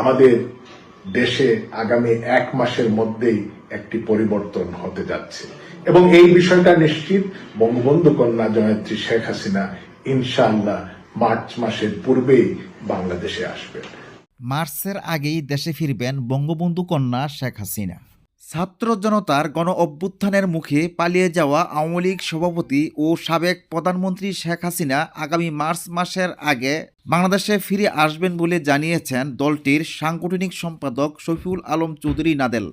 আমাদের দেশে আগামী এক মাসের মধ্যেই একটি পরিবর্তন হতে যাচ্ছে। এবং এই বিষয়টা নিশ্চিত বঙ্গবন্ধু কন্যা জয়ত্রী শেখ হাসিনা ইনশাল্লাহ মার্চ মাসের পূর্বেই বাংলাদেশে আসবেন। মার্চের আগেই দেশে ফিরবেন বঙ্গবন্ধু কন্যা শেখ হাসিনা। ছাত্র জনতার গণ অভ্যুত্থানের মুখে পালিয়ে যাওয়া আওয়ামী লীগ সভাপতি ও সাবেক প্রধানমন্ত্রী শেখ হাসিনা আগামী মার্চ মাসের আগে বাংলাদেশে ফিরে আসবেন বলে জানিয়েছেন দলটির সাংগঠনিক সম্পাদক শফিউল আলম চৌধুরী নাদেল।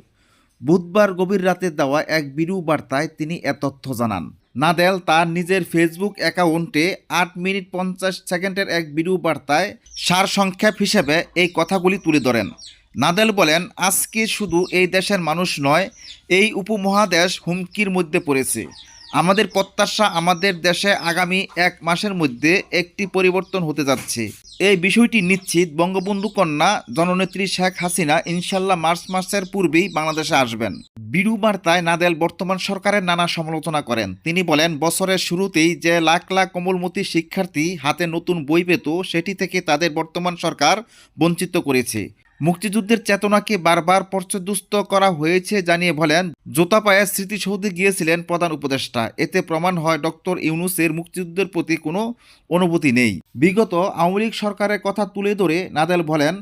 বুধবার গভীর রাতে দেওয়া এক ভিডিও বার্তায় তিনি এ তথ্য জানান। নাদেল তার নিজের ফেসবুক অ্যাকাউন্টে আট মিনিট পঞ্চাশ সেকেন্ডের এক ভিডিও বার্তায় সারসংক্ষেপ হিসেবে এই কথাগুলি তুলে ধরেন। নাদেল বলেন, আজকে শুধু এই দেশের মানুষ নয়, এই উপমহাদেশ হুমকির মধ্যে পড়েছে। আমাদের প্রত্যাশা আমাদের দেশে আগামী এক মাসের মধ্যে একটি পরিবর্তন হতে যাচ্ছে। এই বিষয়টি নিশ্চিত বঙ্গবন্ধু কন্যা জননেত্রী শেখ হাসিনা ইনশাল্লাহ মার্চ মাসের পূর্বেই বাংলাদেশে আসবেন। বিডু বার্তায় নাদেল বর্তমান সরকারের নানা সমালোচনা করেন। তিনি বলেন, বছরের শুরুতেই যে লাখ লাখ কোমলমতি শিক্ষার্থী হাতে নতুন বই পেত, সেটি থেকে তাদের বর্তমান সরকার বঞ্চিত করেছে। মুক্তিযুদ্ধের চেতনাকে বারবার পর্যদুস্ত করা হয়েছে জানিয়ে বলেন, জোতা পায়ে স্মৃতিসৌধে গিয়েছিলেন প্রধান উপদেষ্টা। এতে প্রমাণ হয় ডক্টর ইউনুসের মুক্তিযুদ্ধের প্রতি কোনো অনুভূতি নেই। বিগত আওয়ামী লীগ সরকারের কথা তুলে ধরে নাদেল বলেন,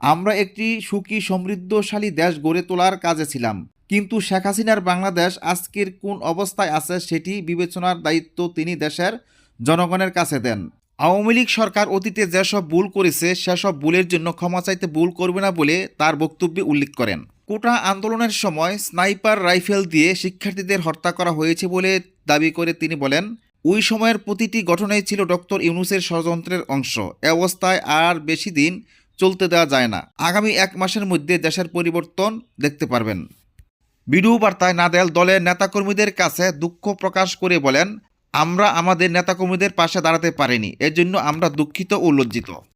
আমরা একটি সুখী, সমৃদ্ধশালী দেশ গড়ে তোলার কাজে ছিলাম। কিন্তু শেখ হাসিনার বাংলাদেশ আজকের কোন অবস্থায় আছে সেটি বিবেচনার দায়িত্ব তিনি দেশের জনগণের কাছে দেন। আওয়ামী লীগ সরকার অতীতে যেসব ভুল করেছে, সেসব ভুলের জন্য ক্ষমা চাইতে ভুল করবে না বলে তার বক্তব্যে উল্লেখ করেন। কোটা আন্দোলনের সময় স্নাইপার রাইফেল দিয়ে শিক্ষার্থীদের হত্যা করা হয়েছে বলে দাবি করে তিনি বলেন, ওই সময়ের প্রতিটি ঘটনাই ছিল ডক্টর ইউনুসের ষড়যন্ত্রের অংশ। এ অবস্থায় আর বেশি দিন চলতে দেওয়া যায় না। আগামী এক মাসের মধ্যে দেশের পরিবর্তন দেখতে পারবেন। ভিডিও বার্তায় নাদেল দলের নেতাকর্মীদের কাছে দুঃখ প্রকাশ করে বলেন আমরা আমাদের নেতাকর্মীদের পাশে দাঁড়াতে পারিনি। এজন্য আমরা দুঃখিত ও লজ্জিত।